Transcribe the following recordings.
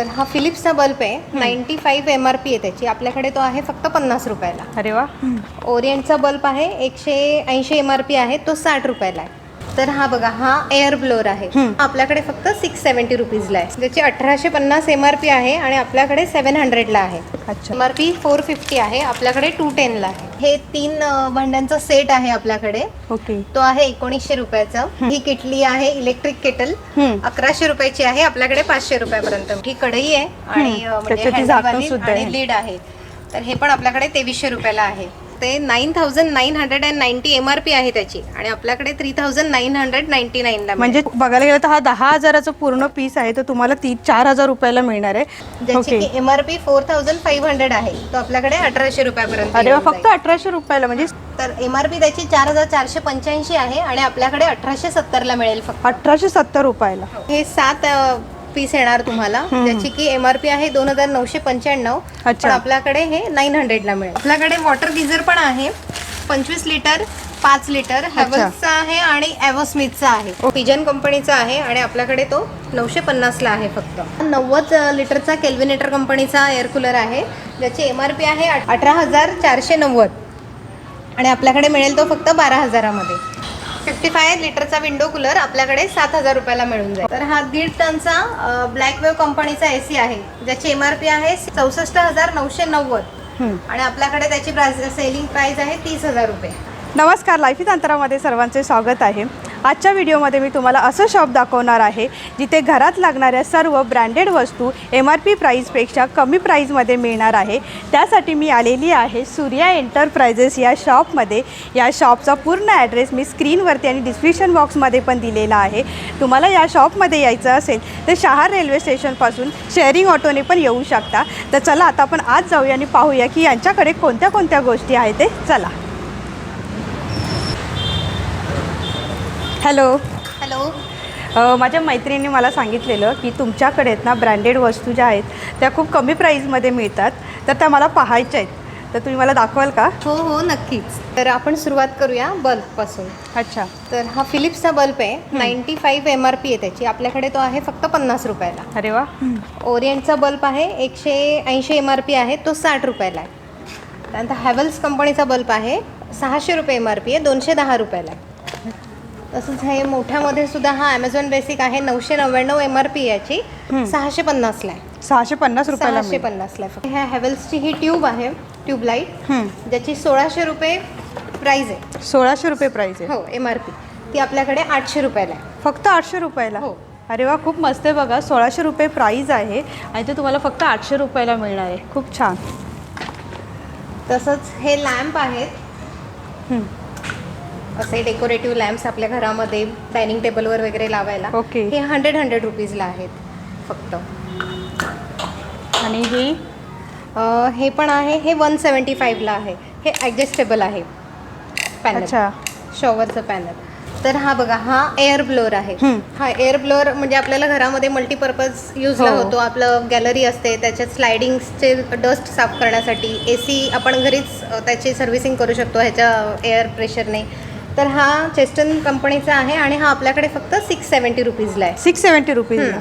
तर हा फिलिप्सचा बल्ब आहे. Ninety five M R P आहे त्याची. आपल्याकडे तो आहे फक्त पन्नास रुपयाला. अरे वा. ओरिएंटचा बल्ब आहे. एकशे ऐंशी एम आर पी आहे. तो साठ रुपयाला आहे. तर हा बघा हा एअर ब्लोअर आहे. आपल्याकडे फक्त सिक्स सेवन्टी रुपीजला आहे. ज्याची अठराशे पन्नास एम आर पी आहे आणि आपल्याकडे सेवन हंड्रेडला आहे. अच्छा. M R P four fifty आहे आपल्याकडे टू टेनला आहे. हे तीन भांड्यांचा सेट आहे आपल्याकडे. ओके. तो आहे एकोणीसशे रुपयाचा. ही किटली आहे इलेक्ट्रिक केटल. अकराशे रुपयाची आहे आपल्याकडे पाचशे रुपयापर्यंत. ही कढई आहे आणि म्हणजे. लीड आहे. तर हे पण आपल्याकडे तेवीसशे रुपयाला आहे. ते nine thousand nine hundred and ninety M R P आहे त्याची. आणि आपल्याकडे three thousand nine hundred ninety नाईनला म्हणजे बघायला गेलं तर हा दहा हजाराचा पूर्ण पीस आहे तर तुम्हाला ती चार हजार रुपयाला मिळणार आहे. ज्याची की M R P four thousand five hundred आहे तो आपल्याकडे अठराशे रुपयापर्यंत अरे वा येऊन फक्त अठराशे रुपयाला म्हणजे. तर एम आर पी त्याची चार हजार चारशे पंच्याऐंशी आहे आणि आपल्याकडे अठराशे सत्तरला मिळेल फक्त. अठराशे सत्तर रुपयाला. हे सात पीस येणार तुम्हाला. ज्याची की एम आर पी आहे दोन हजार नऊशे पंच्याण्णव. अच्छा. पण आपल्याकडे हे नाईन हंड्रेडला मिळेल. आपल्याकडे वॉटर गिझर पण आहे. पंचवीस लिटर पाच लिटर हॅवल्सचा आहे आणि ॲव्हस्मिथचा आहे. पिजन कंपनीचा आहे आणि आपल्याकडे तो नऊशे पन्नासला आहे फक्त. नव्वद लिटरचा केल्विनेटर कंपनीचा एअर कूलर आहे. ज्याची एम आर पी आहे अठरा हजार चारशे नव्वद. आणि आपल्याकडे मिळेल तो फक्त बारा हजारामध्ये. फिफ्टी फाय लिटरचा विंडो कूलर आपल्याकडे सात हजार रुपयाला मिळून जाईल. तर हा दीड टनचा ब्लॅक वेव कंपनीचा ए सी आहे. ज्याची एम आर पी आहे चौसष्ट हजार नऊशे नव्वद. आणि आपल्याकडे त्याची सेलिंग प्राइस आहे तीस हजार रुपये. नमस्कार लाईफित अंतरामध्ये सर्वांचे स्वागत आहे. आजच्या व्हिडिओमध्ये मी तुम्हाला असं शॉप दाखवणार आहे जिथे घरात लागणाऱ्या सर्व ब्रँडेड वस्तू एम आर पी प्राईजपेक्षा कमी प्राईजमध्ये मिळणार आहे. त्यासाठी मी आलेली आहे सूर्या एंटरप्राइजेस या शॉपमध्ये या शॉपचा पूर्ण ॲड्रेस मी स्क्रीनवरती आणि डिस्क्रिप्शन बॉक्समध्ये पण दिलेला आहे. तुम्हाला या शॉपमध्ये यायचं असेल तर शहार रेल्वे स्टेशनपासून शेअरिंग ऑटोने पण येऊ शकता. तर चला आता आपण आज जाऊया आणि पाहूया की यांच्याकडे कोणत्या कोणत्या गोष्टी आहेत ते. चला. हॅलो. हॅलो. अ, माझ्या मैत्रिणीने मला सांगितलेलं की तुमच्याकडे आहेत ना ब्रँडेड वस्तू ज्या आहेत त्या खूप कमी प्राईजमध्ये मिळतात तर त्या मला पाहायच्या आहेत. तर तुम्ही मला दाखवाल का? हो हो नक्कीच. तर आपण सुरुवात करूया बल्बपासून. अच्छा. तर हा फिलिप्सचा बल्ब आहे. Ninety five M R P आहे त्याची. आपल्याकडे तो आहे फक्त पन्नास रुपयाला. अरे वा. ओरिएंटचा बल्ब आहे एकशे ऐंशी एम आर पी आहे तो साठ रुपयाला आहे. त्यानंतर हॅवल्स कंपनीचा बल्ब आहे सहाशे रुपये एम आर पी आहे दोनशे दहा रुपयाला आहे. तसंच हे मोठ्यामध्ये सुद्धा हा ॲमेझॉन बेसिक आहे नऊशे नव्याण्णव एम आर पी याची. सहाशे पन्नासला आहे. सहाशे पन्नास रुपयाला सहाशे मिळेल. पन्नासला आहे. फक्त ह्या हॅवल्सची ही ट्यूब आहे ट्यूबलाईट. ज्याची सोळाशे रुपये प्राईज आहे. सोळाशे रुपये प्राईज आहे. हो एम आर पी ती आपल्याकडे आठशे रुपयाला आहे. फक्त आठशे रुपयाला? हो. अरे वा खूप मस्त आहे बघा. सोळाशे रुपये प्राईज आहे. आणि ते तुम्हाला फक्त आठशे रुपयाला मिळणार आहे. खूप छान. तसंच हे लॅम्प आहेत. असे डेकोरेटिव्ह लॅम्प्स आपल्या घरामध्ये डायनिंग टेबलवर वगैरे लावायला ओके. हे हंड्रेड हंड्रेड रुपीजला आहेत फक्त. आणि ही? अं, हे पण आहे हे वन सेवन्टी फाईव्हला आहे. हे ॲडजस्टेबल आहे. पॅनल अच्छा. शॉवरचं पॅनल तर हा बघा हा एअर ब्लोअर आहे. हम्म. हा एअर ब्लोअर म्हणजे आपल्याला घरामध्ये मल्टीपर्पज यूजला हो. होतो. आपलं गॅलरी असते त्याच्यात स्लायडिंगचे डस्ट साफ करण्यासाठी ए सी आपण घरीच अ, त्याची सर्व्हिसिंग करू शकतो ह्याच्या एअर प्रेशरने तर हा चेस्टन कंपनीचा आहे आणि हा आपल्याकडे फक्त सिक्स सेवन्टी रुपीजला आहे. सिक्स सेवन्टी रुपीजला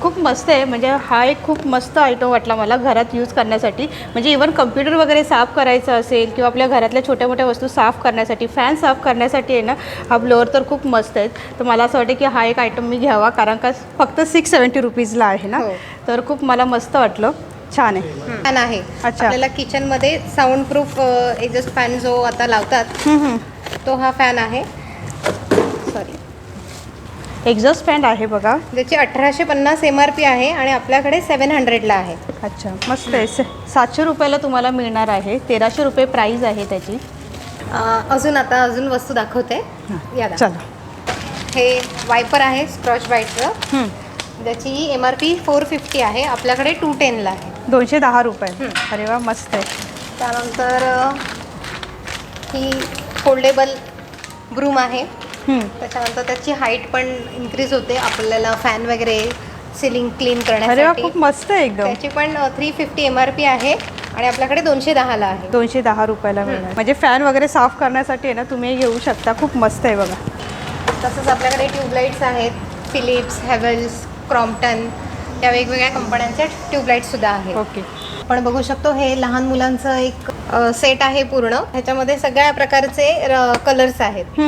खूप मस्त आहे. म्हणजे हा एक खूप मस्त आयटम वाटला मला घरात यूज करण्यासाठी. म्हणजे इवन कम्प्युटर वगैरे साफ करायचं असेल किंवा आपल्या घरातल्या छोट्या मोठ्या वस्तू साफ करण्यासाठी फॅन साफ करण्यासाठी आहे ना हा ब्लोअर तर खूप मस्त आहेत तर मला असं वाटतं की हा एक आयटम मी घ्यावा कारण का फक्त सिक्स सेवन्टी रुपीजला आहे ना. हो. तर खूप मला मस्त वाटलं. छान आहे. फॅन आहे. अच्छा. आपल्याला किचनमध्ये साऊंड प्रूफ एक्झॉस्ट फॅन जो आता लावतात हम्म, हम्म. तो हा फॅन आहे. सॉरी एक्झॉस्ट फॅन आहे बघा. ज्याची अठराशे पन्नास एम आर पी आहे आणि आपल्याकडे सेवन हंड्रेडला आहे. अच्छा मस्त आहे. से- सातशे रुपयाला तुम्हाला मिळणार आहे. तेराशे रुपये प्राईज आहे त्याची. अं, अजून आता अजून वस्तू दाखवते. या दा. चला. हे वायपर आहे स्क्रॉच वाईटचं हम्म. ज्याची M R P four fifty आहे. आपल्याकडे टू टेनला आहे. दोनशे दहा रुपये. अरे वा मस्त आहे. त्यानंतर ही फोल्डेबल ब्रूम आहे. हम्म. त्याच्यानंतर त्याची हाईट पण इन्क्रीज होते आपल्याला फॅन वगैरे सिलिंग क्लीन अरे वा करण्यासाठी खूप मस्त आहे एकदम. त्याची पण three fifty M R P आहे आणि आपल्याकडे दोनशे दहाला आहे. दोनशे दहा रुपयाला मिळणार. म्हणजे फॅन वगैरे साफ करण्यासाठी आहे ना तुम्ही हे घेऊ शकता. खूप मस्त आहे बघा. तसंच आपल्याकडे ट्यूबलाईट्स आहेत फिलिप्स हॅवल्स क्रॉम्प्टन त्या वेगवेगळ्या कंपन्यांचे ट्यूबलाईट सुद्धा आहेत. ओके. आपण बघू शकतो हे लहान मुलांचं एक सेट आहे पूर्ण. ह्याच्यामध्ये सगळ्या प्रकारचे कलर्स आहेत.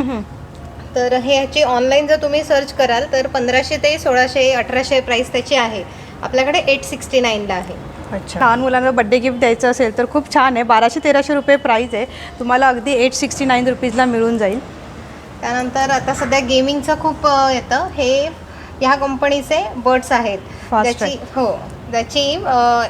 तर हे ह्याची ऑनलाईन जर तुम्ही सर्च कराल तर पंधराशे ते सोळाशे अठराशे प्राईस त्याची आहे. आपल्याकडे एट सिक्स्टी नाईनला आहे. अच्छा. लहान मुलांना बड्डे गिफ्ट द्यायचं असेल तर खूप छान आहे. बाराशे तेराशे रुपये प्राईज आहे. तुम्हाला अगदी एट सिक्स्टी नाईन रुपीजला मिळून जाईल. त्यानंतर आता सध्या गेमिंगचं खूप येतं. हे ह्या कंपनीचे बर्ड्स आहेत. ज्याची हो ज्याची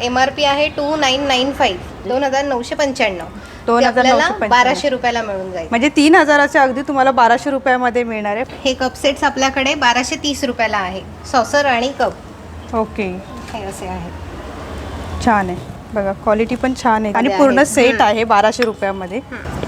एम आर पी आहे टू नाईन नाईन फाईव्ह दोन हजार नऊशे पंच्याण्णव. दोन ते हजार आपल्याला नऊशे पंच्याण्णव. बाराशे रुपयाला मिळून जाईल. म्हणजे तीन हजाराचे अगदी तुम्हाला बाराशे रुपयामध्ये मिळणार आहे. हे कप सेट्स आपल्याकडे बाराशे तीस रुपयाला आहे. सॉसर आणि कप ओके हे असे आहेत. छान आहे. बघा क्वालिटी पण छान आहे. आणि पूर्ण आहे. सेट हम्म. आहे बाराशे रुपयामध्ये.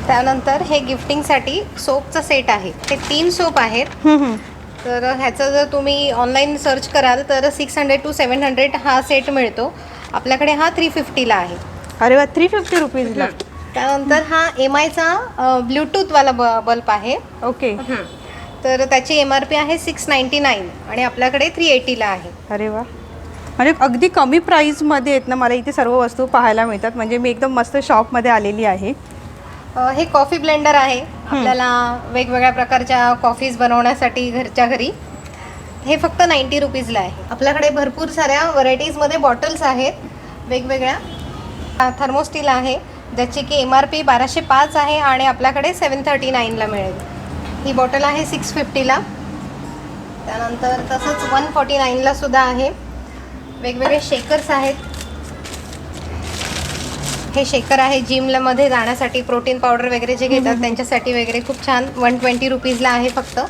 त्यानंतर हे गिफ्टिंगसाठी सोपचं सेट आहे. हे तीन सोप आहेत. हम्म, हम्म. तर ह्याचं जर तुम्ही ऑनलाईन सर्च कराल तर six hundred two seven hundred हा सेट मिळतो. आपल्याकडे हा थ्री फिफ्टीला आहे. अरे वा थ्री फिफ्टी रुपीजला त्यानंतर हा एम आयचा ब्ल्यूटूथवाला ब बल्ब आहे. ओके. तर त्याची एम आर पी आहे सिक्स नाईन्टी नाईन आणि आपल्याकडे थ्री एटीला आहे. अरे वा. म्हणजे अगदी कमी प्राईजमध्ये आहेत ना मला इथे सर्व वस्तू पाहायला मिळतात. म्हणजे मी एकदम मस्त शॉपमध्ये आलेली आहे. अ, हे कॉफी ब्लेंडर आहे. आपल्याला वेगवेगळ्या प्रकारच्या कॉफीज बनवण्यासाठी घरच्या घरी. हे फक्त नाईन्टी रुपीजला आहे. आपल्याकडे भरपूर साऱ्या व्हरायटीजमध्ये बॉटल्स आहेत. वेगवेगळ्या. थर्मोस्टील आहे ज्याची की एम आर पी बाराशे पाच आहे आणि आपल्याकडे सेवन थर्टी नाईनला मिळेल. ही बॉटल आहे सिक्स फिफ्टीला त्यानंतर तसंच वन फॉर्टी नाईनला सुद्धा आहे. वेगवेगळे शेकर्स आहेत. हे शेकर आहे जिमला मध्ये जाण्यासाठी प्रोटीन पावडर वगैरे जे घेतात त्यांच्यासाठी वगैरे खूप छान वन ट्वेंटी रुपीजला आहे फक्त.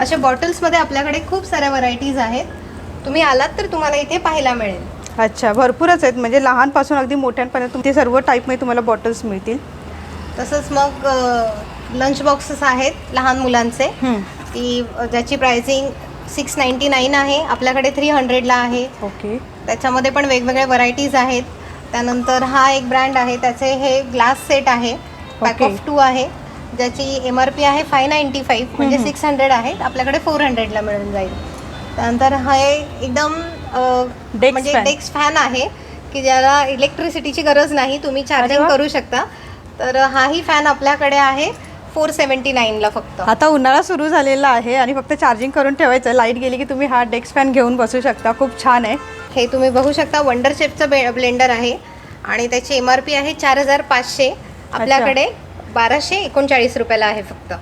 अशा बॉटल्समध्ये आपल्याकडे खूप साऱ्या व्हरायटीज आहेत. तुम्ही आलात तर तुम्हाला इथे पाहायला मिळेल. अच्छा भरपूरच आहेत. म्हणजे लहानपासून अगदी मोठ्यांपर्यंत तुम- ते सर्व टाईपमध्ये तुम्हाला बॉटल्स मिळतील. तसंच मग लंच बॉक्सेस आहेत लहान मुलांचे. अ, ज्याची प्राइसिंग सिक्स नाईन्टी नाईन आहे. आपल्याकडे थ्री हंड्रेडला आहे. ओके. त्याच्यामध्ये पण वेगवेगळ्या व्हरायटीज आहेत. त्यानंतर हा एक ब्रँड आहे त्याचे हे ग्लास सेट आहे पॅक. ऑफ टू आहे ज्याची एम आर पी आहे फाय नाईन्टी फाईव्ह म्हणजे. सिक्स हंड्रेड आहे आपल्याकडे फोर हंड्रेडला मिळून जाईल त्यानंतर हा एक एकदम म्हणजे. डेक्स फॅन आहे की ज्याला इलेक्ट्रिसिटीची गरज नाही तुम्ही चार्जिंग. करू शकता तर हाही फॅन आपल्याकडे आहे फोर सेवन्टी नाईनला फक्त. आता उन्हाळा सुरू झालेला आहे आणि फक्त चार्जिंग करून ठेवायचं. लाइट गेली की तुम्ही हा डेस्क फॅन घेऊन बसू शकता. खूप छान आहे. हे तुम्ही बघू शकता वंडर शेपचं बे ब्लेंडर आहे. आणि त्याची एम आर पी आहे चार हजार पाचशे. आपल्याकडे बाराशे एकोणचाळीस रुपयाला आहे फक्त.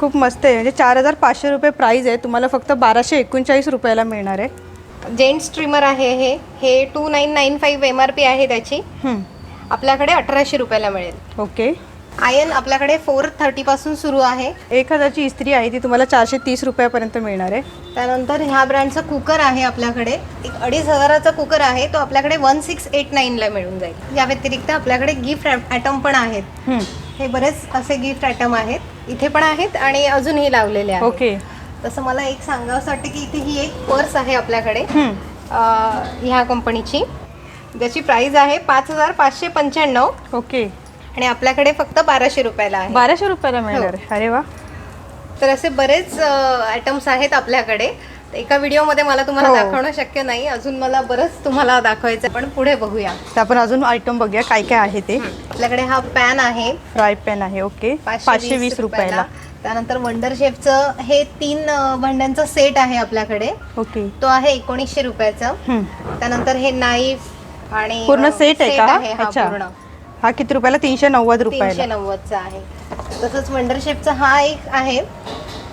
खूप मस्त आहे. म्हणजे चार हजार पाचशे रुपये प्राईज आहे. तुम्हाला फक्त बाराशे एकोणचाळीस रुपयाला मिळणार आहे. जेंट स्ट्रीमर आहे हे. हे two nine nine five M R P आहे त्याची. आपल्याकडे अठराशे रुपयाला मिळेल. ओके आयन आपल्याकडे फोर थर्टीपासून सुरू आहे. एक हजारची इस्त्री आहे ती तुम्हाला चारशे तीस रुपयापर्यंत मिळणार आहे. त्यानंतर ह्या ब्रँडचा कुकर आहे आपल्याकडे. एक अडीच हजाराचा कुकर आहे तो आपल्याकडे वन सिक्स एट नाईनला मिळून जाईल. या व्यतिरिक्त आपल्याकडे गिफ्ट ॲटम पण आहेत. हे बरेच असे गिफ्ट आयटम आहेत. इथे पण आहेत आणि अजूनही लावलेले आहेत. ओके. तसं मला एक सांगावंसं वाटतं की इथे ही एक पर्स आहे आपल्याकडे. अं, ह्या कंपनीची ज्याची प्राइस आहे पाच हजार पाचशे पंच्याण्णव. ओके. आणि आपल्याकडे फक्त बाराशे रुपयाला आहे. बाराशे रुपयाला मिळणार आहे. अरे वा. तर असे बरेच आयटम्स आहेत आपल्याकडे. एका व्हिडिओमध्ये मला तुम्हाला हो. दाखवणं शक्य नाही. अजून मला बरंच तुम्हाला दाखवायचं. पण पुढे बघूया. तर आपण अजून आयटम बघूया. काय काय आहे ते. आपल्याकडे हा पॅन आहे. फ्राय पॅन आहे. ओके पाचशे वीस रुपयाला. त्यानंतर वंडर शेफचं हे तीन भांड्यांचा सेट आहे आपल्याकडे. ओके तो आहे एकोणीसशे रुपयाचा. त्यानंतर हे नाईफ आणि पूर्ण सेट आहे का? हा पूर्ण. हा किती रुपयाला? तीनशे नव्वद तीनशे रुपयाला नव्वदचा आहे. तसंच वंडर शेफचा हा एक आहे.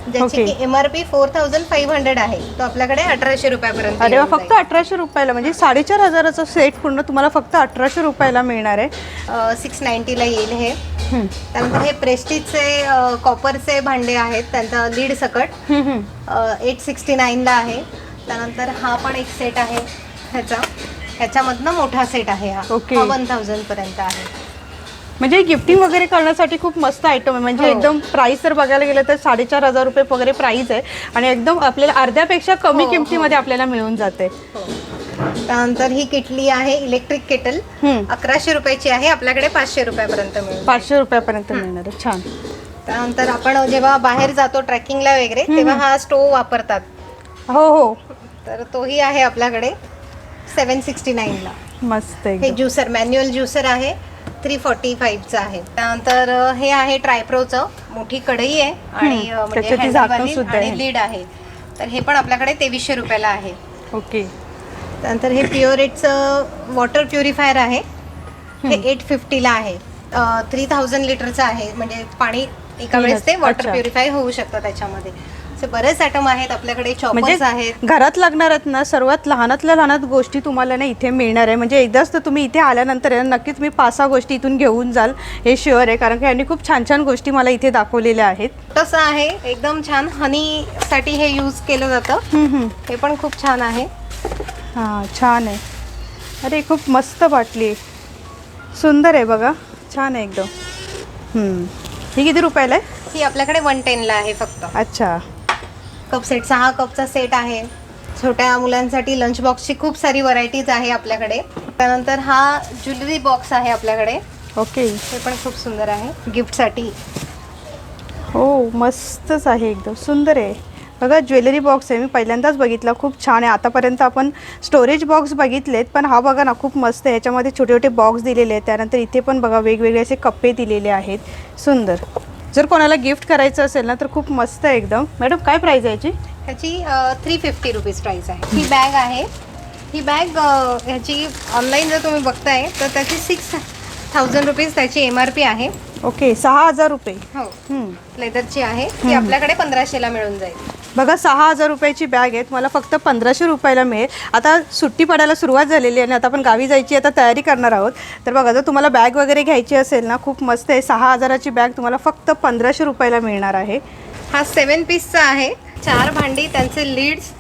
ज्याची Okay. की M R P four thousand five hundred आहे. तो आपल्याकडे अठराशे रुपयापर्यंत अरे वा येऊन फक्त अठराशे रुपयाला. म्हणजे साडेचार हजाराचा सेट पूर्ण तुम्हाला फक्त अठराशे रुपयाला मिळणार आहे. सिक्स नाईन्टीला येईल हे. हम्म. त्यानंतर हे प्रेस्टिजचे कॉपरचे भांडे आहेत. त्यांचा लीड सकट. हम्म, हम्म. एट सिक्स्टी नाईनला आहे. त्यानंतर हा पण एक सेट आहे ह्याचा. ह्याच्यामधनं मोठा सेट आहे हा. Okay. हा वन थाउजंडपर्यंत आहे. म्हणजे गिफ्टिंग वगैरे करण्यासाठी खूप मस्त आयटम आहे. म्हणजे हो. एकदम प्राइस जर बघायला गेलं तर साडेचार हजार रुपये वगैरे प्राइस आहे. आणि एकदम आपल्याला अर्ध्यापेक्षा कमी हो, हो. किमतीमध्ये आपल्याला मिळून जाते. हो. त्यानंतर ही किटली आहे इलेक्ट्रिक केटल हम्म. अकराशे रुपयाची आहे. आपल्याकडे पाचशे रुपयापर्यंत मिळेल पाचशे रुपयापर्यंत मिळणार आहे. छान. त्यानंतर आपण जेव्हा बाहेर जातो ट्रेकिंगला वगैरे तेव्हा हा स्टोव वापरतात. हो हो. तर तोही आहे आपल्याकडे. सेवन सिक्स्टी नाईनला. मस्त हे एकदम ज्युसर मॅन्युअल ज्युसर आहे. थ्री फॉर्टी फाईव्हचं आहे. त्यानंतर अ, हे आहे ट्रायप्रोचं. मोठी कढई आहे आणि हम्म, अ, म्हणजे त्याच्यात ती झाकण हँडलवाली सुद्धा आणि आहे. लीड आहे. तर हे पण आपल्याकडे तेवीसशे रुपयाला आहे. ओके. त्यानंतर हे प्युअरेटचं वॉटर प्युरिफायर आहे. हे एट फिफ्टीला आहे. थ्री थाउजंड लिटरचं आहे. म्हणजे पाणी एका वेळेस ते वॉटर. प्युरिफाय होऊ शकतं त्याच्यामध्ये. असे बरेच आयटम आहेत आपल्याकडे म्हणजे चॉपर्स आहेत. घरात लागणार आहेत ना सर्वात लहानातल्या लहानात गोष्टी तुम्हाला ना इथे मिळणार आहे. म्हणजे एकदाच तर तुम्ही इथे आल्यानंतर आहे ना, नक्कीच मी पाच सहा गोष्टी इथून घेऊन जाल. हे शुअर आहे कारण की यांनी खूप छान छान गोष्टी मला इथे दाखवलेल्या आहेत. तसं आहे एकदम छान हनीसाठी हे यूज केलं जातं. हे पण खूप छान आहे. हां छान आहे. अरे खूप मस्त बाटली सुंदर आहे बघा. छान आहे एकदम. हम्म. ही किती रुपयाला आहे? ही आपल्याकडे वन टेनला आहे फक्त. अच्छा. कप सेट सहा कपचा सेट आहे. छोट्या मुलांसाठी लंच बॉक्सची खूप सारी व्हरायटीज आहे आपल्याकडे. त्यानंतर हा ज्वेलरी बॉक्स आहे आपल्याकडे. ओके. हे पण खूप सुंदर आहे. गिफ्टसाठी हो मस्तच आहे एकदम. सुंदर आहे. बघा ज्वेलरी बॉक्स आहे. मी पहिल्यांदाच बघितला. खूप छान आहे. आतापर्यंत आपण स्टोरेज बॉक्स बघितलेत पण हा बघा ना खूप मस्त आहे. याच्यामध्ये छोटे छोटे बॉक्स दिलेले आहेत. त्यानंतर इथे पण बघा वेगवेगळे असे कप्पे दिलेले आहेत. सुंदर. जर कोणाला गिफ्ट करायचं असेल ना तर खूप मस्त आहे एकदम. मॅडम काय प्राईज आहे याची? ह्याची थ्री फिफ्टी रुपीज प्राईस आहे. ही बॅग आहे. ही बॅग ह्याची ऑनलाईन जर तुम्ही बघताय तर त्याची सिक्स थाउजंड रुपीज त्याची एम आर पी आहे. ओके सहा हजार रुपये. हो. हम्म. लेदरची आहे. ती आपल्याकडे पंधराशेला मिळून जाईल. बघा सहा हजार रुपयाची बॅग आहे तुम्हाला फक्त पंधराशे रुपयाला मिळेल. आता सुट्टी पडायला सुरुवात झालेली आहे आणि आता आपण गावी जायची आता तयारी करणार आहोत. तर बघा जर तुम्हाला बॅग वगैरे घ्यायची असेल ना खूप मस्त आहे. सहा हजाराची बॅग तुम्हाला फक्त पंधराशे रुपयाला मिळणार आहे. हा सेवन पीसचा आहे. चार भांडी त्यांचे लीड्स.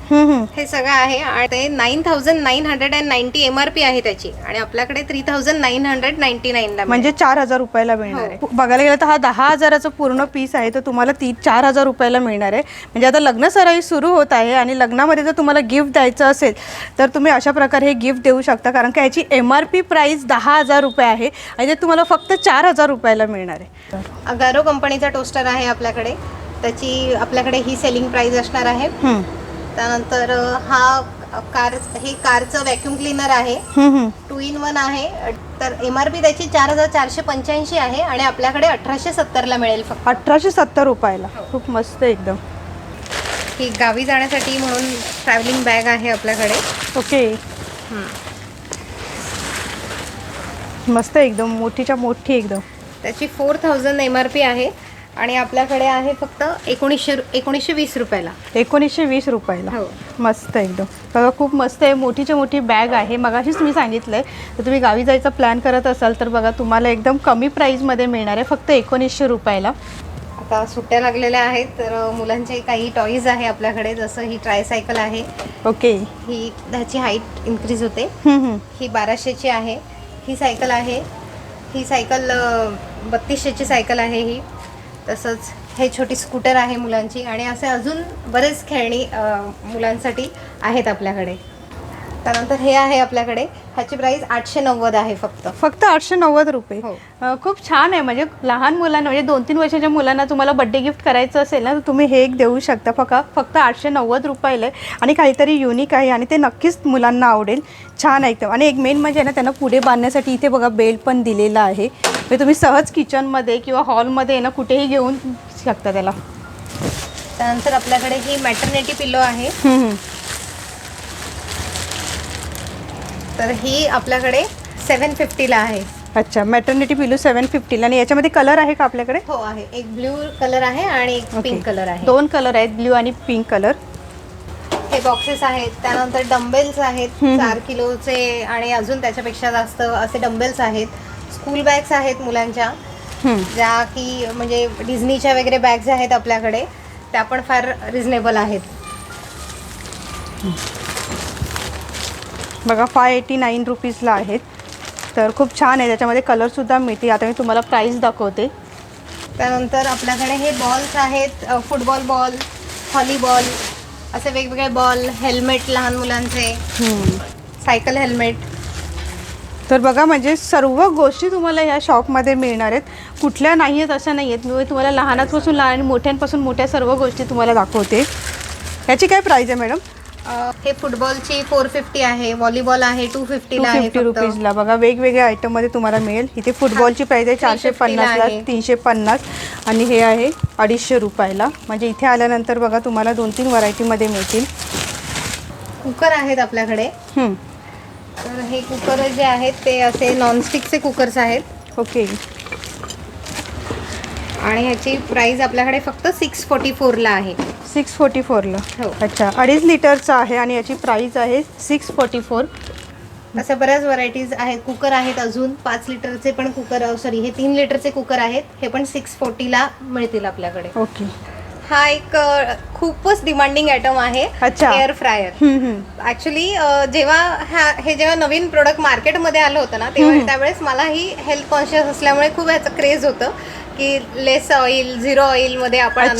हे सगळं आहे. आणि ते nine thousand nine hundred and ninety M R P आहे त्याची. आणि आपल्याकडे three thousand nine hundred ninety नाईनला म्हणजे चार हजार रुपयाला मिळणार आहे. हो. बघायला गेलं तर हा दहा हजाराचा पूर्ण पीस आहे तर तुम्हाला ती चार हजार रुपयाला मिळणार आहे. म्हणजे आता लग्न सराई सुरू होत आहे आणि लग्नामध्ये जर तुम्हाला गिफ्ट द्यायचं असेल तर तुम्ही अशा प्रकारे हे गिफ्ट देऊ शकता. कारण का याची एम आर पी प्राईस दहा हजार रुपये आहे आणि ते तुम्हाला फक्त चार हजार रुपयाला मिळणार आहे. अगारो कंपनीचा टोस्टर आहे आपल्याकडे. त्याची आपल्याकडे ही सेलिंग प्राइस असणार आहे. त्यानंतर अ, हा कार हे कारचं व्हॅक्यूम क्लीनर आहे. टू इन वन आहे. तर एम आर पी त्याची चार हजार चारशे पंच्याऐंशी आहे आणि आपल्याकडे अठराशे सत्तरला मिळेल फक्त. अठराशे सत्तर रुपयाला. खूप मस्त आहे एकदम. ही गावी जाण्यासाठी म्हणून ट्रॅव्हलिंग बॅग आहे आपल्याकडे. ओके. मस्त आहे एकदम. मोठीच्या मोठी एकदम. त्याची four thousand M R P आहे. आणि आपल्याकडे आहे फक्त एकोणीसशे एकोणीसशे वीस रुपयाला. एकोणीसशे वीस रुपयाला. हो. मस्त एकदम. बघा खूप मस्त आहे. मोठीच्या मोठी बॅग आहे. मगाशीच मी सांगितलं आहे तर तुम्ही गावी जायचा प्लॅन करत असाल तर बघा तुम्हाला एकदम कमी प्राईजमध्ये मिळणार आहे फक्त एकोणीसशे रुपयाला. आता सुट्ट्या लागलेल्या आहेत तर मुलांचे काही टॉईज आहे आपल्याकडे जसं ही ट्रायसायकल आहे. ओके. ही त्याची हाईट इन्क्रीज होते. ही बाराशेची आहे. ही सायकल आहे. ही सायकल बत्तीसशेची सायकल आहे ही. तसंच हे छोटी स्कूटर आहे मुलांची आणि असे अजून बरेच खेळणी मुलांसाठी आहेत आपल्याकडे. त्यानंतर हे आहे आपल्याकडे. ह्याची प्राईस आठशे नव्वद आहे फक्त. फक्त आठशे नव्वद रुपये. हो. खूप छान आहे. म्हणजे लहान मुलांना म्हणजे दोन तीन वर्षाच्या मुलांना तुम्हाला बड्डे गिफ्ट करायचं असेल ना तर तुम्ही हे एक देऊ शकता. फक्त फक्त आठशे नव्वद रुपयाला आणि काहीतरी युनिक आहे आणि ते नक्कीच मुलांना आवडेल. छान एकदम. आणि एक मेन म्हणजे ना त्यांना पुढे बांधण्यासाठी इथे बघा बेल्ट पण दिलेला आहे. म्हणजे तुम्ही सहज किचनमध्ये किंवा हॉलमध्ये ना कुठेही घेऊन शकता त्याला. त्यानंतर आपल्याकडे ही मॅटर्निटी पिलो आहे. तर ही आपल्याकडे सेवन फिफ्टीला आहे. अच्छा मॅटर्निटी पिलू सेवन फिफ्टीला आणि याच्यामध्ये कलर आहे का आपल्याकडे? हो आहे. एक ब्ल्यू कलर आहे आणि एक. पिंक कलर आहे. दोन कलर आहेत ब्ल्यू आणि पिंक कलर हे बॉक्सेस आहेत. त्यानंतर डंबेल्स आहेत. चार किलोचे आणि अजून त्याच्यापेक्षा जास्त असे डंबेल्स आहेत. स्कूल बॅग्स आहेत मुलांच्या ज्या की म्हणजे डिझनीच्या वगैरे बॅग्स आहेत आपल्याकडे त्या पण फार रिझनेबल आहेत. बघा फाय एटी नाईन रुपीजला आहेत. तर खूप छान आहे त्याच्यामध्ये कलरसुद्धा मिळते आता मी तुम्हाला प्राईस दाखवते. त्यानंतर आपल्याकडे हे बॉल्स आहेत फुटबॉल बॉल व्हॉलीबॉल असे वेगवेगळे बॉल हेल्मेट लहान मुलांचे सायकल हेल्मेट तर बघा म्हणजे सर्व गोष्टी तुम्हाला या शॉपमध्ये मिळणार आहेत. कुठल्या नाही आहेत अशा नाही आहेत. मी तुम्हाला लहानापासून लहान आणि मोठ्यांपासून मोठ्या सर्व गोष्टी तुम्हाला दाखवते. याची काय प्राईज आहे मॅडम हे फुटबॉलची फोर फिफ्टी आहे व्हॉलीबॉल आहे टू फिफ्टीला आहे फिफ्टी फक्त. रुपीजला बघा वेगवेगळ्या आयटममध्ये तुम्हाला मिळेल. इथे फुटबॉलची प्राईस आहे चारशे 350 ला पन्नासला आहे. तीनशे पन्नास. आणि हे आहे अडीचशे रुपयाला. म्हणजे इथे आल्यानंतर बघा तुम्हाला दोन तीन व्हरायटीमध्ये मिळतील. कुकर आहेत आपल्याकडे. तर हे कुकर जे आहेत ते असे नॉनस्टिकचे कुकर्स आहेत. ओके आणि ह्याची प्राइस आपल्याकडे फक्त सिक्स फोर्टी फोरला आहे. सिक्स फोर्टी फोरला हो. अच्छा. अडीच लिटरचं आहे आणि याची प्राईस आहे सिक्स फोर्टी फोर अशा बऱ्याच व्हरायटीज आहेत कुकर आहेत अजून. पाच लिटरचे पण कुकर सॉरी हे तीन लिटरचे कुकर आहेत. हे पण सिक्स फोर्टीला मिळतील आपल्याकडे. ओके हा एक खूपच डिमांडिंग आयटम आहे अच्छा. Air fryer. ऍक्च्युली जेव्हा हा हे जेव्हा नवीन प्रोडक्ट मार्केटमध्ये आलं होतं ना तेव्हा. त्यावेळेस मलाही हेल्थ कॉन्शियस असल्यामुळे खूप ह्याचं क्रेज होतं की लेस ऑइल झिरो ऑइलमध्ये आपण.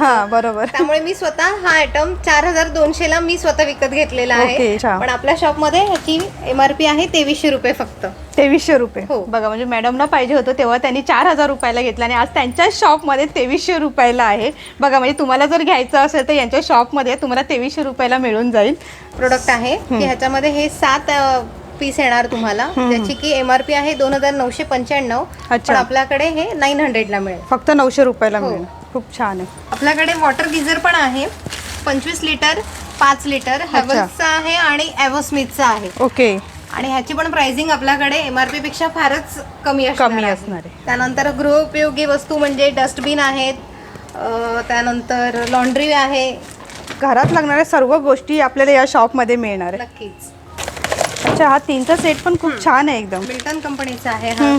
हा बरोबर त्यामुळे मी स्वतः हा आयटम चार हजार दोनशे ला मी स्वतः विकत घेतलेला आहे. पण आपल्या शॉपमध्ये ह्याची एम आर पी आहे तेवीसशे रुपये फक्त तेवीसशे रुपये. हो. बघा म्हणजे मॅडमला पाहिजे होतं तेव्हा त्यांनी चार हजार रुपयाला घेतलं आणि आज त्यांच्या शॉपमध्ये तेवीसशे रुपयाला आहे. बघा म्हणजे तुम्हाला जर घ्यायचं असेल तर यांच्या शॉपमध्ये तुम्हाला तेवीसशे रुपयाला मिळून जाईल. प्रोडक्ट आहे. की ह्याच्यामध्ये हे सात पीस येणार तुम्हाला. ज्याची की एम आर पी आहे दोन हजार नऊशे पंच्याण्णव. अच्छा. पण आपल्याकडे हे नाईन हंड्रेडला मिळेल. फक्त नऊशे रुपयाला हो. मिळेल. खूप छान आहे. आपल्याकडे वॉटर गिझर पण आहे. पंचवीस लिटर पाच लिटर हॅवल्सचा आहे आणि ॲव्होस्मिथचा आहे. ओके. आणि ह्याची पण प्राइसिंग आपल्याकडे एम आर पी पेक्षा फारच कमी असणार कमी आहे. असणार आहे. त्यानंतर गृहोपयोगी वस्तू म्हणजे डस्टबिन आहेत त्यानंतर लॉन्ड्री आहे घरात लागणाऱ्या सर्व गोष्टी आपल्याला या शॉपमध्ये मिळणार आहे नक्कीच अच्छा हा तीनचा सेट पण खूप छान आहे एकदम मिल्टन कंपनीचा आहे हा.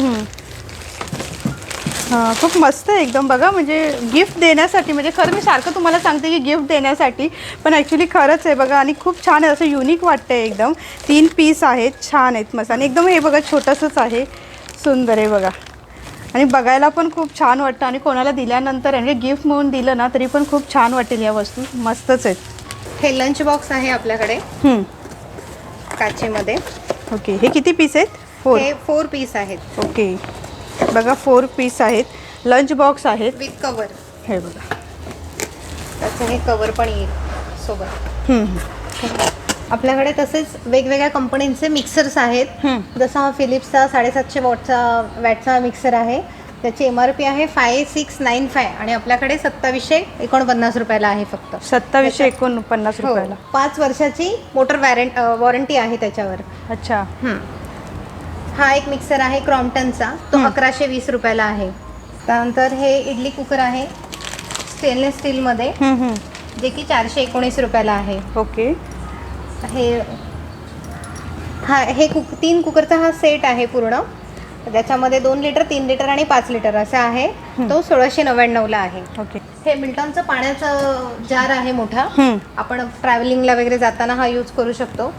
हा खूप मस्त आहे एकदम. बघा म्हणजे गिफ्ट देण्यासाठी म्हणजे खरं मी सारखं तुम्हाला सांगते की गिफ्ट देण्यासाठी पण ॲक्च्युली खरंच आहे बघा आणि खूप छान आहे असं युनिक वाटतंय एकदम. तीन पीस आहेत छान आहेत मस्त. आणि एकदम हे बघा छोटंसंच आहे. सुंदर आहे बघा. आणि बघायला पण खूप छान वाटतं. आणि कोणाला दिल्यानंतर म्हणजे गिफ्ट म्हणून दिलं ना तरी पण खूप छान वाटेल या वस्तू. मस्तच आहेत. हे लंच बॉक्स आहे आपल्याकडे. काचेमध्ये. ओके. हे किती पीस आहेत? फोर हे फोर पीस आहेत. ओके. बघा फोर पीस आहेत. लंच बॉक्स आहेत. विथ कवर हे बघा. त्याचं हे कवर पण येईल सोबत. हम्म, हम्म. आपल्याकडे तसेच वेगवेगळ्या कंपनीचे मिक्सर्स आहेत. हम्म. जसा हा फिलिप्सचा साडेसातशे वॉटचा वॅटचा मिक्सर आहे. त्याची एम आर पी आहे फाय सिक्स नाईन फाय आणि आपल्याकडे सत्तावीसशे एकोणपन्नास रुपयाला आहे फक्त. सत्तावीसशे एकोणपन्नास हो. रुपयाला. पाच वर्षाची मोटर वॅरंट वॉरंटी आहे त्याच्यावर. अच्छा. हा एक मिक्सर आहे क्रॉम्प्टनचा तो अकराशे वीस रुपयाला आहे. त्यानंतर हे इडली कुकर आहे स्टेनलेस स्टीलमध्ये. जे की चारशे एकोणीस रुपयाला आहे. ओके. हे हा हे कुक तीन कुकरचा हा सेट आहे पूर्ण. त्याच्यामध्ये दोन लिटर तीन लिटर आणि पाच लिटर असा आहे. तो सोळाशे नव्याण्णवला आहे. ओके. हे मिल्टॉनचं पाण्याचं जार आहे मोठा. आपण ट्रॅव्हलिंगला वगैरे जाताना हा यूज करू शकतो.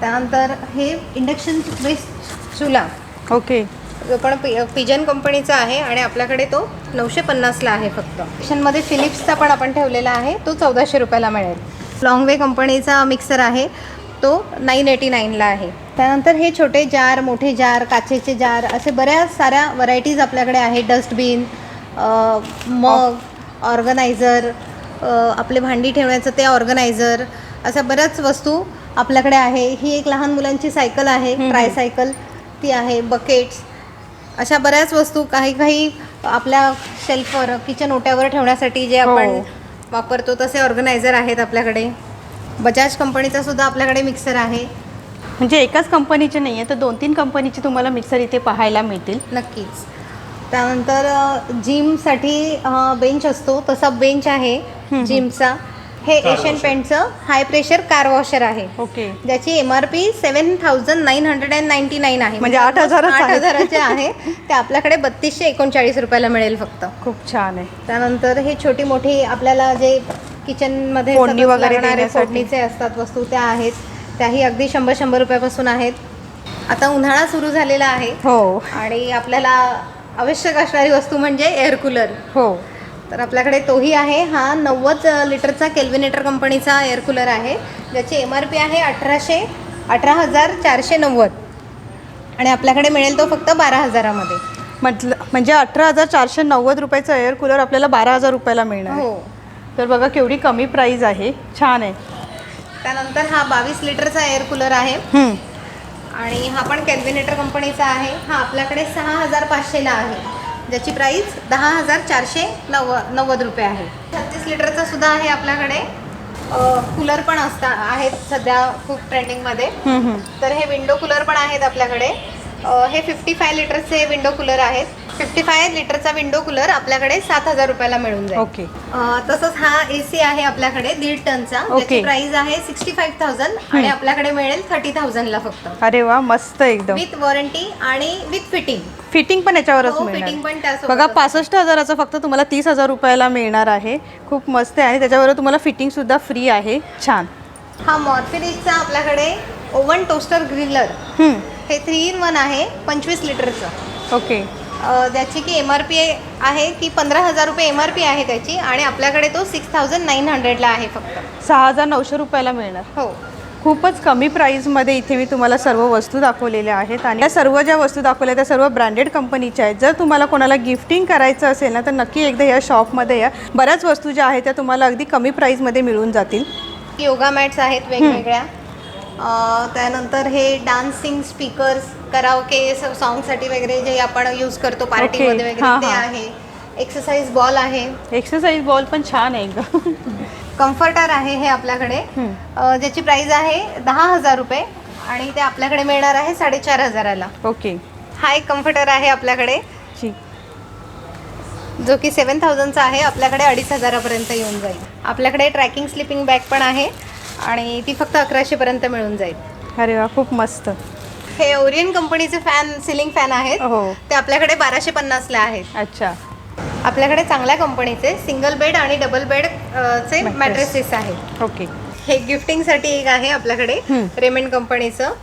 त्यानंतर हे इंडक्शन बेस्ड चुला. ओके. जो पण पि पिजन कंपनीचा आहे आणि आपल्याकडे तो नऊशे पन्नासला आहे फक्त. किचनमध्ये फिलिप्सचा पण आपण ठेवलेला आहे तो चौदाशे रुपयाला मिळेल. लॉंगवे कंपनीचा मिक्सर आहे तो नाईन एटी नाईनला आहे. त्यानंतर हे छोटे जार मोठे जार काचेचे जार असे बऱ्याच साऱ्या व्हरायटीज आपल्याकडे आहे डस्टबिन मग ऑर्गनायझर आपले भांडी ठेवण्याचं ते ऑर्गनायझर अशा बऱ्याच वस्तू आपल्याकडे आहे. ही एक लहान मुलांची सायकल आहे ट्रायसायकल ती आहे बकेट्स अशा बऱ्याच वस्तू काही काही आपल्या शेल्फवर किचन ओट्यावर ठेवण्यासाठी जे आपण हो. वापरतो तसे ऑर्गनायझर आहेत आपल्याकडे. बजाज कंपनीचा सुद्धा आपल्याकडे मिक्सर आहे. म्हणजे एकाच कंपनीचे नाही आहे तर दोन तीन कंपनीचे तुम्हाला मिक्सर इथे पाहायला मिळतील. नक्कीच. त्यानंतर जिमसाठी बेंच असतो तसा बेंच आहे जिमचा हे एशियन पेंटचं हाय प्रेशर कार वॉशर आहे. ओके ज्याची M R P seven thousand nine hundred and ninety nine आहे. म्हणजे आठ हजारच आठ. हजाराचे आहे. ते आपल्याकडे बत्तीसशे एकोणचाळीस रुपयाला मिळेल फक्त. खूप छान आहे. त्यानंतर हे छोटी मोठी आपल्याला जे किचनमध्ये फोडणी सतत वगैरे. फोडणीचे असतात वस्तू त्या आहेत. त्याही अगदी शंभर शंभर रुपयापासून आहेत. आता उन्हाळा सुरू झालेला आहे. हो. आणि आपल्याला आवश्यक असणारी वस्तू म्हणजे एअर कूलर हो. तर आपल्याकडे तोही आहे. हा नव्वद लिटरचा केल्विनेटर कंपनीचा एअर कूलर आहे. ज्याची एम आर पी आहे अठराशे अठरा हजार चारशे नव्वद. आणि आपल्याकडे मिळेल तो फक्त बारा हजारामध्ये. म्हटलं म्हणजे अठरा हजार चारशे नव्वद रुपयाचा एअर कूलर आपल्याला बारा हजार रुपयाला मिळणार. हो. तर बघा केवढी कमी प्राईज आहे. छान आहे. त्यानंतर हा बावीस लिटरचा एअर कूलर आहे. हम्म. आणि हा पण कॅल्विनेटर कंपनीचा आहे. हा आपल्याकडे सहा हजार पाचशेला आहे. ज्याची प्राईस दहा हजार चारशे नव्व नव्वद रुपये आहे. छत्तीस लिटरचा सुद्धा आहे आपल्याकडे. कूलर पण असता आहेत सध्या खूप ट्रेंडिंगमध्ये. तर हे विंडो कूलर पण आहेत आपल्याकडे. हे फिफ्टी फाय लिटरचे विंडो कूलर आहेत. फिफ्टी फाय लिटरचा विंडो कूलर आपल्याकडे सात हजार रुपयाला मिळून जाईल. ओके तसंच हा ए सी आहे आपल्याकडे दीड टनचा. ओके. त्याची प्राइस आहे सिक्स्टी फाईव्ह थाउजंड आणि आपल्याकडे मिळेल थर्टी थाउजंडला फक्त. अरे वा मस्त एकदम. विथ वॉरंटी आणि विथ फिटिंग फिटिंग पण याच्यावरच हो मिळणार. पण त्यासोबत बघा. पासष्ट हजाराचं फक्त तुम्हाला तीस हजार रुपयाला मिळणार आहे. खूप मस्त आहे आणि त्याच्याबरोबर तुम्हाला फिटिंग सुद्धा फ्री आहे. छान. हा मॉर्फिनिकचा आपल्याकडे ओव्हन टोस्टर ग्रिलर. हे थ्री इन वन आहे पंचवीस लिटरचं. ओके. अ, ज्याची की एम आर पी आहे की पंधरा हजार रुपये एम आर पी आहे त्याची आणि आपल्याकडे तो सिक्स थाउजंड नाईन हंड्रेडला आहे फक्त. सहा हजार नऊशे रुपयाला मिळणार. हो. खूपच कमी प्राईजमध्ये इथे मी तुम्हाला सर्व वस्तू दाखवलेल्या आहेत. आणि या सर्व ज्या वस्तू दाखवल्या त्या सर्व ब्रँडेड कंपनीच्या आहेत. जर तुम्हाला कोणाला गिफ्टिंग करायचं असेल ना तर नक्की एकदा या शॉपमध्ये या. बऱ्याच वस्तू ज्या आहेत त्या तुम्हाला अगदी कमी प्राईजमध्ये मिळून जातील. योगा मॅट्स आहेत वेगवेगळ्या. त्यानंतर हे डान्सिंग स्पीकर्स कराओके सॉंगसाठी वगैरे जे आपण यूज करतो पार्टीमध्ये. वगैरे ते. आहे. एक्सरसाइज बॉल आहे. एक्सरसाइज बॉल पण छान आहे कम्फर्टर आहे हे आपल्याकडे. अ, ज्याची प्राइस आहे दहा हजार रुपये आणि ते आपल्याकडे मिळणार आहे साडेचार हजाराला. ओके. हा एक कम्फर्टर आहे आपल्याकडे. ठीक जो की सेवन थाउजंडचा आहे आपल्याकडे अडीच हजारापर्यंत येऊन जाईल. आपल्याकडे ट्रॅकिंग स्लिपिंग बॅग पण आहे आणि ती फक्त अकराशेपर्यंत मिळून जाईल. अरे वा खूप मस्त. हे ओरियन कंपनीचे फॅन सिलिंग फॅन आहेत. हो. ते आपल्याकडे बाराशे पन्नासला आहेत. अच्छा. आपल्याकडे चांगल्या कंपनीचे सिंगल बेड आणि डबल बेड चे. मॅट्रेसेस आहेत ओके हे गिफ्टिंगसाठी एक आहे आपल्याकडे. रेमेंड कंपनीचं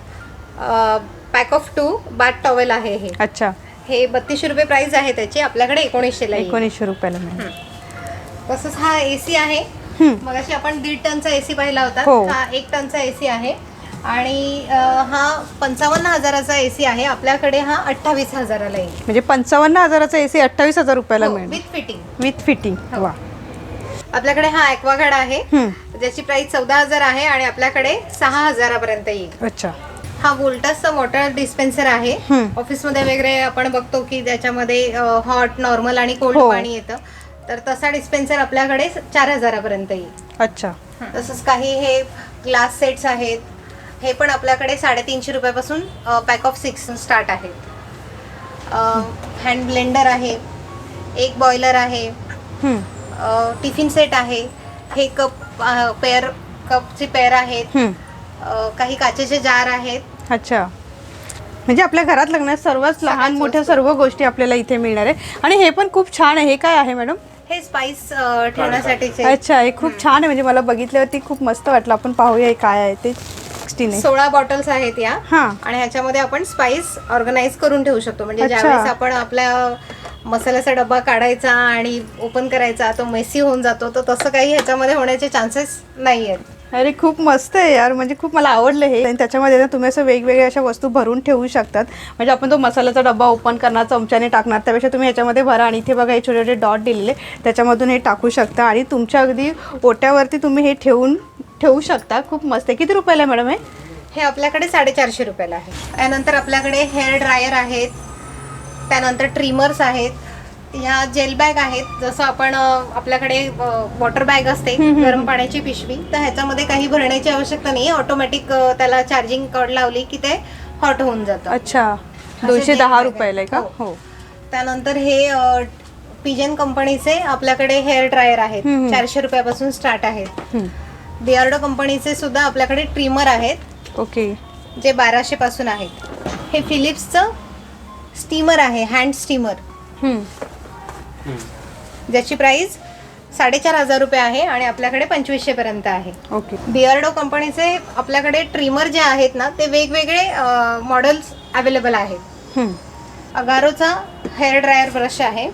pack of two bath towel आहे हे अच्छा हे बत्तीसशे रुपये प्राइस आहे त्याची आपल्याकडे एकोणीसशेला. एकोणीसशे रुपयाला तसंच हा ए सी आहे. मग आपण दीड टनचा ए सी पाहिला होता हो. हा एक टनचा ए सी आहे आणि हा पंचावन्न हजाराचा ए सी आहे. आपल्याकडे हा अठ्ठावीस हजाराला येईल. म्हणजे पंचावन्न हजाराचा ए सी अठ्ठावीस हजार रुपयाला मिळणार विथ फिटिंग विथ फिटिंग हो. वा. आपल्याकडे हा ॲक्वागार्ड आहे. हम्म. ज्याची प्राइस चौदा हजार आहे आणि आपल्याकडे सहा हजारापर्यंत येईल. अच्छा. हा वोल्टासचा वॉटर डिस्पेन्सर आहे. हम्म. ऑफिसमध्ये वगैरे आपण बघतो की त्याच्यामध्ये हॉट नॉर्मल आणि कोल्ड हो. पाणी येतं. तर तसा डिस्पेन्सर आपल्याकडे चार हजारापर्यंत येईल. अच्छा. तसंच काही हे ग्लास सेट्स आहेत. हे पण आपल्याकडे साडेतीनशे रुपयापासून पॅक ऑफ सिक्स स्टार्ट आहेत हँड ब्लेंडर आहे एक बॉयलर आहे टिफिन सेट आहे हे कप पेअर कपचे पेअर आहेत काही काचेचे जार आहेत. अच्छा. म्हणजे आपल्या घरात लग्नात सर्वच लहान मोठ्या सर्व गोष्टी आपल्याला इथे मिळणार आहे. आणि हे पण खूप छान आहे. हे काय आहे मॅडम? हे स्पाइस ठेवण्यासाठीचे. अच्छा हे खूप छान आहे. म्हणजे मला बघितल्यावरती खूप मस्त वाटलं. आपण पाहूया हे काय आहे ते. सिक्स्टीन आहे सोळा बॉटल्स आहेत या. हां. आणि ह्याच्यामध्ये आपण स्पाइस ऑर्गनाईज करून ठेवू शकतो. म्हणजे अच्छा. ज्यावेळेस आपण आपल्या मसाल्याचा डब्बा काढायचा आणि ओपन करायचा तो मेसी होऊन जातो. तर तसं काही ह्याच्यामध्ये होण्याचे चान्सेस नाही आहेत अरे खूप मस्त आहे यार. म्हणजे खूप मला आवडलं हे. आणि त्याच्यामध्ये ना तुम्ही असं वेगवेगळ्या अशा वस्तू भरून ठेवू शकतात. म्हणजे आपण तो मसाल्याचा डब्बा ओपन करणार चमच्याने टाकणार त्यापेक्षा तुम्ही याच्यामध्ये भरा. आणि इथे बघा हे छोटे छोटे डॉट दिलेले. त्याच्यामधून हे टाकू शकता. आणि तुमच्या अगदी ओट्यावरती तुम्ही हे ठेवून ठेवू शकता. खूप मस्त आहे. किती रुपयाला आहे मॅडम हे? हे आपल्याकडे साडेचारशे रुपयाला आहे. त्यानंतर आपल्याकडे हेअर ड्रायर आहेत. त्यानंतर ट्रिमर्स आहेत. ह्या जेल बॅग आहेत. जसं आपण आपल्याकडे वॉटर बॅग असते गरम पाण्याची पिशवी. तर ह्याच्यामध्ये काही भरण्याची आवश्यकता नाही ऑटोमॅटिक त्याला चार्जिंग कॉर्ड लावली की ते हॉट होऊन जातं. अच्छा. दोनशे दहा रुपयाला आहे का? आहेत. हो. त्यानंतर हे पिजन कंपनीचे आपल्याकडे हेअर ड्रायर आहेत. चारशे रुपयापासून स्टार्ट आहेत. बियार्डो कंपनीचे सुद्धा आपल्याकडे ट्रिमर आहेत. ओके. जे बाराशे पासून आहेत. हे फिलिप्सचं स्टीमर आहे हँड स्टीमर. हम्म. ज्याची प्राइस साडेचार हजार रुपये आहे आणि आपल्याकडे पंचवीसशे पर्यंत आहे. ओके. बिअर्डो कंपनीचे आपल्याकडे ट्रिमर जे आहेत ना ते वेगवेगळे मॉडेल्स अवेलेबल आहेत. अगारोचा हेअर ड्रायर ब्रश आहे.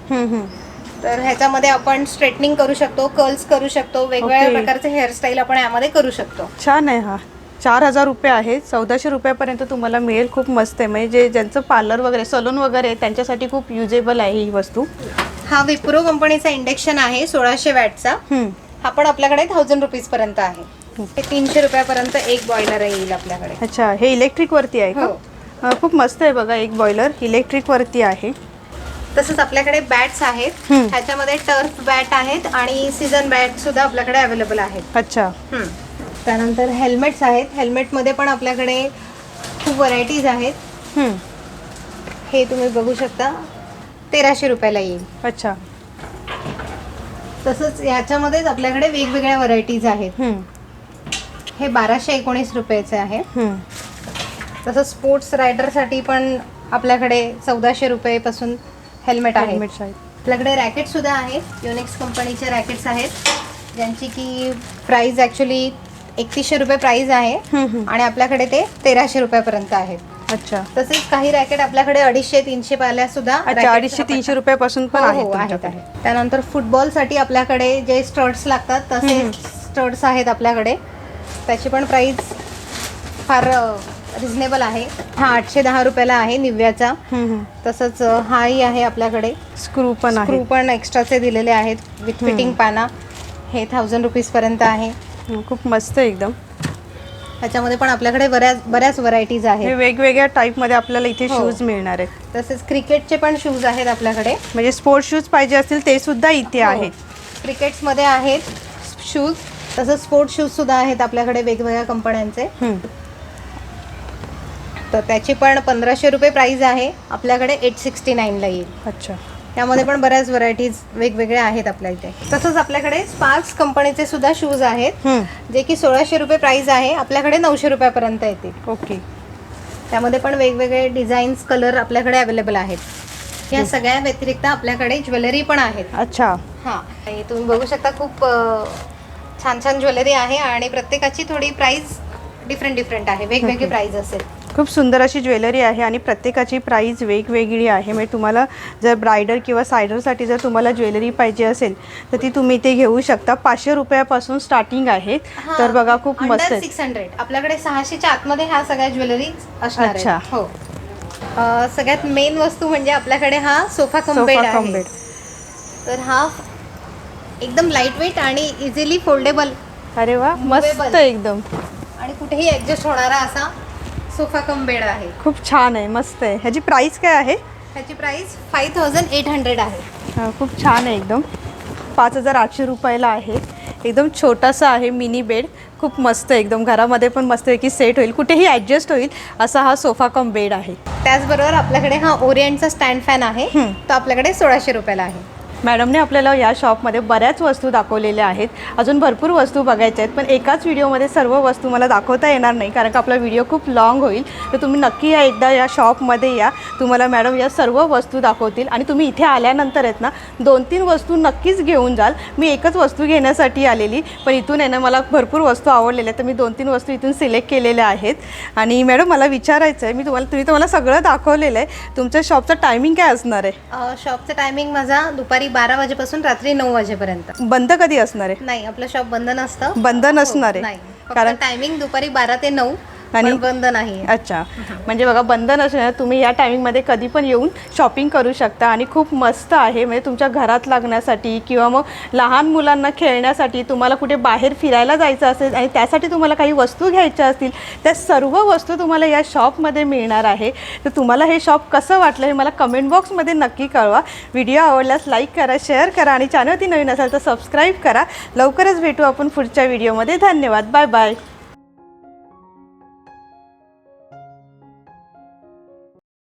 तर ह्याच्यामध्ये आपण स्ट्रेटनिंग करू शकतो कर्ल्स करू शकतो वेगवेगळ्या Okay. प्रकारचे हेअरस्टाईल आपण यामध्ये करू शकतो. छान आहे हा. चार हजार रुपये आहे. चौदाशे रुपयापर्यंत तुम्हाला मिळेल. खूप मस्त आहे. म्हणजे जे ज्यांचं पार्लर वगैरे सलून वगैरे आहे, त्यांच्यासाठी खूप युजेबल आहे ही वस्तू. हा विप्रो कंपनीचा इंडक्शन आहे सोळाशे वॅटचा. हम्म. हा पण आपल्याकडे थाउजंड रुपीज पर्यंत आहे. हे तीनशे रुपयापर्यंत एक बॉयलर येईल आपल्याकडे. अच्छा हे इलेक्ट्रिकवरती आहे का? हो. अं, खूप मस्त आहे बघा एक बॉयलर इलेक्ट्रिकवरती आहे. तसंच आपल्याकडे बॅट्स आहेत हम्म. ह्याच्यामध्ये टर्फ बॅट आहेत आणि सीझन बॅट सुद्धा आपल्याकडे अवेलेबल आहेत अच्छा हम्म. त्यानंतर हेल्मेट्स आहेत हेल्मेटमध्ये पण आपल्याकडे खूप व्हरायटीज आहेत हम्म. हे तुम्ही बघू शकता तेराशे रुपयाला येईल अच्छा तसंच ह्याच्यामध्येच आपल्याकडे वेगवेगळ्या व्हरायटीज आहेत हम्म. हे बाराशे एकोणीस रुपयाचे आहे हम्म. तसंच स्पोर्ट्स रायडरसाठी पण आपल्याकडे चौदाशे रुपयेपासून हेल्मेट आहे. हेल्मेट्स आहेत. आपल्याकडे रॅकेट सुद्धा आहेत. युनिक्स कंपनीचे रॅकेट्स आहेत. ज्यांची की प्राइस ॲक्च्युली एकतीसशे रुपये प्राइस आहे. हम्म. आणि आपल्याकडे ते तेराशे रुपयापर्यंत आहेत अच्छा. तसेच काही रॅकेट आपल्याकडे अडीचशे तीनशे पाल्या सुद्धा अच्छा अडीचशे. तीनशे रुपयापासून पण हो, हो, आहेत तुमच्याकडे. त्यानंतर फुटबॉलसाठी आपल्याकडे जे स्टर्ट्स लागतात तसे स्टर्ट्स आहेत आपल्याकडे. त्याची पण प्राइस फार रिझनेबल आहे. हा आठशे दहा रुपयाला आहे निव्याचा. तसंच हाही आहे आपल्याकडे. स्क्रू पण आहे. स्क्रू पण एक्स्ट्राचे दिलेले आहेत विथ फिटिंग पाना. हे थाउजंड रुपीजपर्यंत आहे. खूप मस्त एकदम. त्याच्यामध्ये पण आपल्याकडे बऱ्याच बऱ्याच व्हरायटीज हे आहेत वेगवेगळ्या टाईपमध्ये आपल्याला इथे हो. शूज मिळणार आहेत. तसेच क्रिकेटचे पण शूज आहेत आपल्याकडे. म्हणजे स्पोर्ट्स शूज पाहिजे असतील ते सुद्धा इथे आहेत. क्रिकेट्समध्ये आहेत शूज तसंच स्पोर्ट्स शूज सुद्धा आहेत आपल्याकडे वेगवेगळ्या कंपन्यांचे. तर त्याची पण पंधराशे रुपये प्राईज आहे. आपल्याकडे एट सिक्स्टी नाईनला येईल. अच्छा. त्यामध्ये पण बऱ्याच व्हरायटीज वेगवेगळ्या आहेत आपल्या इथे. तसंच आपल्याकडे स्पार्क्स कंपनीचे सुद्धा शूज आहेत. जे की सोळाशे रुपये प्राईज आहे. आपल्याकडे नऊशे रुपयापर्यंत येतील. ओके. त्यामध्ये पण वेगवेगळे डिझाईन्स कलर आपल्याकडे अवेलेबल आहेत. या सगळ्या व्यतिरिक्त आपल्याकडे ज्वेलरी पण आहेत. अच्छा. हां. तुम्ही बघू शकता खूप छान छान ज्वेलरी आहे आणि प्रत्येकाची थोडी प्राईस डिफरंट डिफरंट आहे. वेगवेगळी प्राईज असेल. खूप सुंदर अशी ज्वेलरी आहे आणि प्रत्येकाची प्राईस वेगवेगळी आहे. म्हणजे तुम्हाला जर ब्रायडल किंवा सायडरसाठी जर तुम्हाला ज्वेलरी पाहिजे असेल तर ती तुम्ही इथे घेऊ शकता. पाचशे रुपयापासून स्टार्टिंग आहे. तर बघा खूप मस्त सिक्स हंड्रेड आपल्याकडे सहाशेच्या आतमध्ये ह्या सगळ्या ज्वेलरी असणार अच्छा. आहेत हो. अ, सगळ्यात मेन वस्तू म्हणजे आपल्याकडे हा सोफा कम बेड सोफा आहे. कम बेड तर हा एकदम लाइट वेट आणि इझिली फोल्डेबल अरे वा मस्त Movable. एकदम. आणि कुठेही ऍडजस्ट होणारा असा सोफा कम बेड आहे. खूप छान आहे मस्त आहे. ह्याची प्राईस काय आहे? ह्याची price five thousand eight hundred आहे. हा, खूप छान आहे एकदम. पाच हजार आठशे रुपयाला आहे. एकदम छोटासा आहे मिनी बेड खूप मस्त आहे एकदम. घरामध्ये पण मस्तपैकी सेट होईल. कुठेही ॲडजस्ट होईल असा हा सोफा कम बेड आहे. त्याचबरोबर आपल्याकडे हा ओरिएंटचा स्टँड फॅन आहे. तो आपल्याकडे सोळाशे रुपयाला आहे. मॅडमने आपल्याला या शॉपमध्ये बऱ्याच वस्तू दाखवलेल्या आहेत. अजून भरपूर वस्तू बघायच्या आहेत पण एकाच व्हिडिओमध्ये सर्व वस्तू मला दाखवता येणार नाही कारण का आपला व्हिडिओ खूप लाँग होईल. तर तुम्ही नक्की या एकदा या शॉपमध्ये या. तुम्हाला मॅडम या सर्व वस्तू दाखवतील. आणि तुम्ही इथे आल्यानंतर आहेत ना दोन तीन वस्तू नक्कीच घेऊन जाल. मी एकच वस्तू घेण्यासाठी आलेली पण इथून आहे ना मला भरपूर वस्तू आवडलेल्या आहेत. तर मी दोन तीन वस्तू इथून सिलेक्ट केलेल्या आहेत. आणि मॅडम मला विचारायचं आहे मी तुम्हाला तुम्ही तुम्हाला सगळं दाखवलेलं आहे. तुमच्या शॉपचं टायमिंग काय असणार आहे? शॉपचं टायमिंग माझा दुपारी बारा वाजेपासून रात्री नऊ वाजेपर्यंत. बंद कधी असणार आहे? नाही आपलं शॉप बंद नसतं. बंद नसणार नाही. आहे फक्त कारण टायमिंग दुपारी बारा ते नऊ. आणि बंद नाही. अच्छा. म्हणजे बघा बंद नसणार तुम्ही या टायमिंगमध्ये कधी पण येऊन शॉपिंग करू शकता आणि खूप मस्त आहे. म्हणजे तुमच्या घरात लागण्यासाठी किंवा मग लहान मुलांना खेळण्यासाठी तुम्हाला कुठे बाहेर फिरायला जायचं असेल आणि त्यासाठी तुम्हाला काही वस्तू घ्यायच्या असतील त्या सर्व वस्तू तुम्हाला या शॉपमध्ये मिळणार आहे. तर तुम्हाला हे शॉप कसं वाटलं हे मला कमेंट बॉक्समध्ये नक्की कळवा. व्हिडिओ आवडल्यास लाईक करा शेअर करा आणि चॅनलवरती नवीन असाल तर सबस्क्राईब करा. लवकरच भेटू आपण पुढच्या व्हिडिओमध्ये धन्यवाद. Bye bye